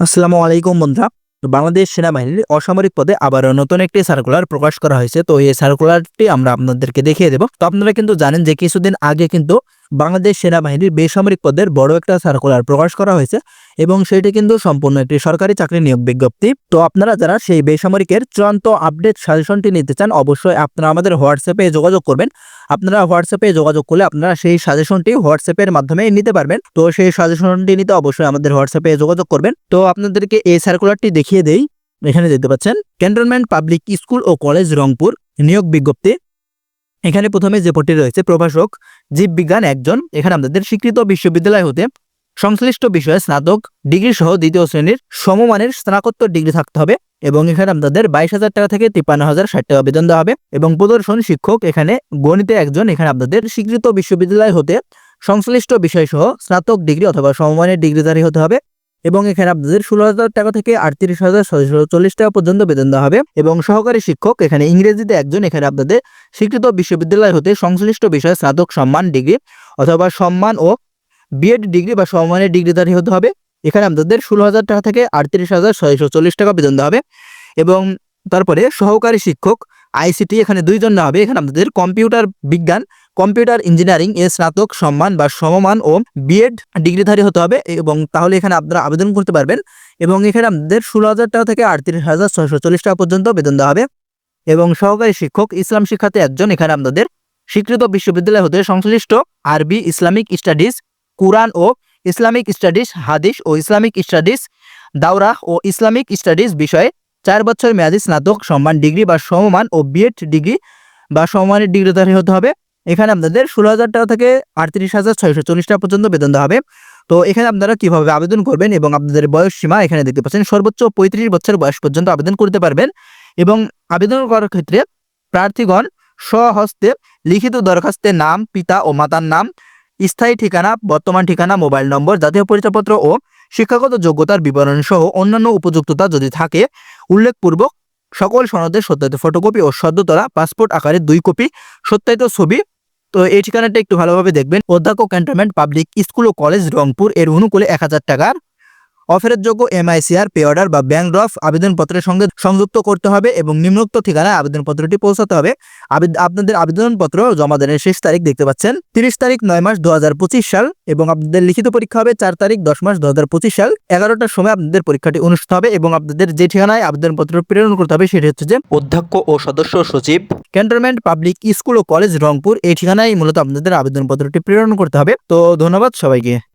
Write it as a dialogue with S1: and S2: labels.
S1: আসসালামু আলাইকুম বন্ধুরা। বাংলাদেশ সেনাবাহিনীর অসামরিক পদে আবার নতুন একটি সার্কুলার প্রকাশ করা হয়েছে। তো এই সার্কুলারটি আমরা আপনাদেরকে দেখিয়ে দেব। তো আপনারা কিন্তু জানেন যে কিছুদিন আগে কিন্তু বাংলাদেশ সেনাবাহিনীর বেসামরিক পদের বড় একটা সার্কুলার প্রকাশ করা হয়েছে। এবং সেটি কিন্তু সম্পূর্ণ একটি সরকারি চাকরি নিয়োগ বিজ্ঞপ্তি। তো আপনারা যারা সেই বেসামরিকের চূড়ান্ত আপডেট সাজেশনটি নিতে চান, অবশ্যই আপনারা আমাদের হোয়াটসঅ্যাপে যোগাযোগ করবেন। আপনারা হোয়াটসঅ্যাপে যোগাযোগ করলে আপনারা সেই সাজেশনটি হোয়াটসঅ্যাপের মাধ্যমে নিতে পারবেন। তো সেই সাজেশনটি নিতে অবশ্যই আমাদের হোয়াটসঅ্যাপে যোগাযোগ করবেন। তো আপনাদেরকে এই সার্কুলারটি দেখিয়ে দেই। এখানে দেখতে পাচ্ছেন ক্যান্টনমেন্ট পাবলিক স্কুল ও কলেজ রংপুর নিয়োগ বিজ্ঞপ্তি। এখানে প্রথমে যে পদটি রয়েছে, প্রভাষক জীববিজ্ঞান একজন। এখানে আপনাদের স্বীকৃত বিশ্ববিদ্যালয় হতে সংশ্লিষ্ট বিষয়ে স্নাতক ডিগ্রি সহ দ্বিতীয় শ্রেণির সমমানের স্নাতকোত্তর ডিগ্রি থাকতে হবে এবং এখানে আপনাদের বাইশ হাজার টাকা থেকে তিপ্পান্ন হাজার ষাট টাকা বেতন দেওয়া হবে এবং প্রদর্শন শিক্ষক এখানে গণিতে একজন এখানে আপনাদের স্বীকৃত বিশ্ববিদ্যালয় হতে সংশ্লিষ্ট বিষয় সহ স্নাতক ডিগ্রি অথবা সমমানের ডিগ্রিধারী হতে হবে এবং এখানে আপনাদের ষোলো হাজার টাকা থেকে আটত্রিশ হাজার ছয়শো চল্লিশ টাকা পর্যন্ত বেতন দেওয়া হবে এবং সহকারী শিক্ষক এখানে ইংরেজিতে একজন এখানে আপনাদের স্বীকৃত বিশ্ববিদ্যালয় হতে সংশ্লিষ্ট বিষয়ে স্নাতক সম্মান ডিগ্রি অথবা সম্মান ও বিএড ডিগ্রি বা সম্মানের ডিগ্রিধারী হতে হবে। এখানে আপনাদের ষোলো হাজার টাকা থেকে আটত্রিশ হাজার ছয়শো চল্লিশ টাকা বেতন দেওয়া হবে। এবং তারপরে সহকারী শিক্ষক আইসিটি এখানে দুইজন নেওয়া হবে। এখানে আপনাদের কম্পিউটার বিজ্ঞান, কম্পিউটার ইঞ্জিনিয়ারিং এ স্নাতক, সম্মান বা সমমান ও বিএড ডিগ্রিধারী হতে হবে। এবং তাহলে এখানে আপনারা আবেদন করতে পারবেন। এবং এখানে আপনাদের ষোলো হাজার টাকা থেকে আটত্রিশ হাজার ছয়শো চল্লিশ টাকা পর্যন্ত বেতন দেওয়া হবে। এবং সহকারী শিক্ষক, ইসলাম শিক্ষাতে একজন এখানে আপনাদের স্বীকৃত বিশ্ববিদ্যালয় হতে সংশ্লিষ্ট আরবি ইসলামিক স্টাডিজ কুরআন ও ইসলামিক স্টাডিজ, হাদিস ও ইসলামিক স্টাডিজ, দাওরাহ ও ইসলামিক স্টাডিজ বিষয়ে চার বছর মেয়াদী স্নাতক সম্মান ডিগ্রি বা সমমান ও বিএড ডিগ্রি বা সমমানের ডিগ্রিধারী হতে হবে। এখানে আপনাদের ষোলো হাজার টাকা থেকে আটত্রিশ হাজার ছয়শো চল্লিশ টাকা পর্যন্ত বেতন হবে। তো এখানে আপনারা কীভাবে আবেদন করবেন এবং আপনাদের বয়স সীমা এখানে দেখতে পাচ্ছেন, সর্বোচ্চ পঁয়ত্রিশ বছর বয়স পর্যন্ত আবেদন করতে পারবেন এবং আবেদন করার ক্ষেত্রে প্রার্থীগণ স্বহস্তে লিখিত দরখাস্তের নাম, পিতা ও মাতার নাম স্থায়ী ঠিকানা, বর্তমান ঠিকানা, মোবাইল নম্বর, জাতীয় পরিচয়পত্র ও শিক্ষাগত যোগ্যতার বিবরণ সহ অন্যান্য উপযুক্ততা যদি থাকে, উল্লেখপূর্বক সকল সনদের সত্যায়িত ফটোকপি ও সদ্যতলা পাসপোর্ট আকারে দুই কপি সত্যায়িত ছবি। তো এই ঠিকানাটা একটু ভালোভাবে দেখবেন। অধ্যক্ষ ক্যান্টনমেন্ট পাবলিক স্কুল ও কলেজ রংপুর। এর অনুকূলে এক হাজার টাকার অফারের যোগ্য এমআইসিআর পে অর্ডার বা ব্যাংক ড্রাফট আবেদনপত্রের সঙ্গে সংযুক্ত করতে হবে এবং নিম্নোক্ত ঠিকানায় আবেদনপত্রটি পৌঁছাতে হবে। আপনাদের আবেদনপত্র জমা দেনের শেষ তারিখ দেখতে পাচ্ছেন তিরিশ তারিখ নয় মাস দুহাজার পঁচিশ সাল এবং আপনাদের লিখিত পরীক্ষা হবে চার তারিখ দশ মাস দুহাজার পঁচিশ সাল। এগারোটার সময় আপনাদের পরীক্ষাটি অনুষ্ঠিত হবে এবং আপনাদের যে ঠিকানায় আবেদনপত্র প্রেরণ করতে হবে সেটি হচ্ছে যে অধ্যক্ষ ও সদস্য সচিব। ক্যান্টনমেন্ট পাবলিক স্কুল ও কলেজ রংপুর এই ঠিকানায় মূলত আপনাদের আবেদনপত্রটি প্রেরণ করতে হবে। তো ধন্যবাদ সবাইকে।